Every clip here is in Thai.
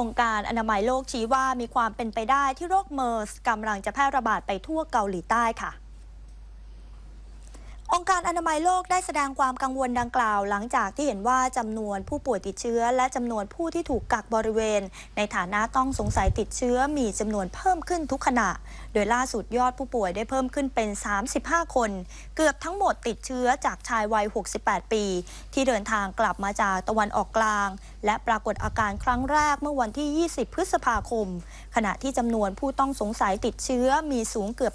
องค์การอนามัยโลกชี้ว่ามีความเป็นไปได้ที่โรคเมอร์สกำลังจะแพร่ระบาดไปทั่วเกาหลีใต้ค่ะ องค์การอนามัยโลกได้แสดงความกังวลดังกล่าว หลังจากที่เห็นว่าจำนวนผู้ป่วยติดเชื้อ และจำนวนผู้ที่ถูกกักบริเวณ ในฐานะต้องสงสัยติดเชื้อมีจำนวนเพิ่มขึ้นทุกขณะ โดยล่าสุดยอดผู้ป่วยได้เพิ่มขึ้นเป็น 35 คน เกือบทั้งหมดติดเชื้อจากชายวัย 68 ปี ที่เดินทางกลับมาจากตะวันออกกลาง และปรากฏอาการครั้งแรกเมื่อวันที่ 20 พฤษภาคม ขณะที่จำนวนผู้ต้องสงสัยติดเชื้อมีสูงเกือบ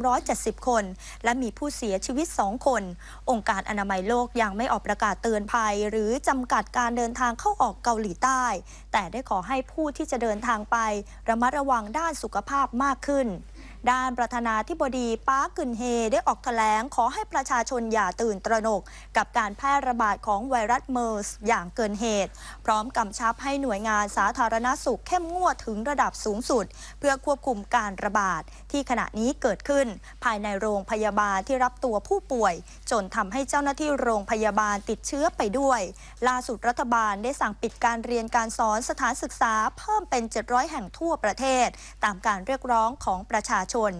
1,370 คน และมีผู้เสียชีวิต2คน องค์การอนามัยโลกยังไม่ออกประกาศเตือนภัย หรือจำกัดการเดินทางเข้าออกเกาหลีใต้ แต่ได้ขอให้ผู้ที่จะเดินทางไประมัดระวังด้านสุขภาพมากขึ้น ด้านประธานาธิบดีปาร์คกึนเฮได้ออกแถลงขอให้ประชาชนอย่าตื่นตระหนก กับการแพร่ระบาดของไวรัสเมอร์สอย่างเกินเหตุ พร้อมกำชับให้หน่วยงานสาธารณสุขเข้มงวดถึงระดับสูงสุด เพื่อควบคุมการระบาดที่ขณะนี้เกิดขึ้น ภายในโรงพยาบาลที่รับตัวผู้ป่วย จนทำให้เจ้าหน้าที่โรงพยาบาลติดเชื้อไปด้วย ล่าสุดรัฐบาลได้สั่งปิดการเรียนการสอนสถานศึกษาเพิ่มเป็น 700 แห่งทั่วประเทศ ตามการเรียกร้องของประชาชน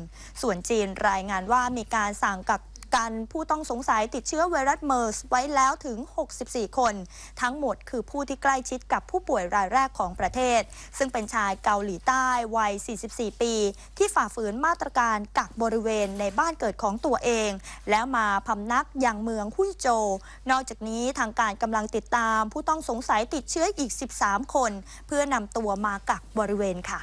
ส่วนจีนรายงานว่ามีการสั่งกักกันผู้ต้องสงสัยติดเชื้อไวรัสเมอร์สไว้แล้วถึง 64 คน ทั้งหมดคือผู้ที่ใกล้ชิดกับผู้ป่วยรายแรกของประเทศ ซึ่งเป็นชายเกาหลีใต้วัย 44 ปี ที่ฝ่าฝืนมาตรการกักบริเวณในบ้านเกิดของตัวเอง แล้วมาพำนักอยังเมืองฮุยโจ นอกจากนี้ทางการกำลังติดตาม ผู้ต้องสงสัยติดเชื้ออีก 13 คน เพื่อนำตัวมากักบริเวณค่ะ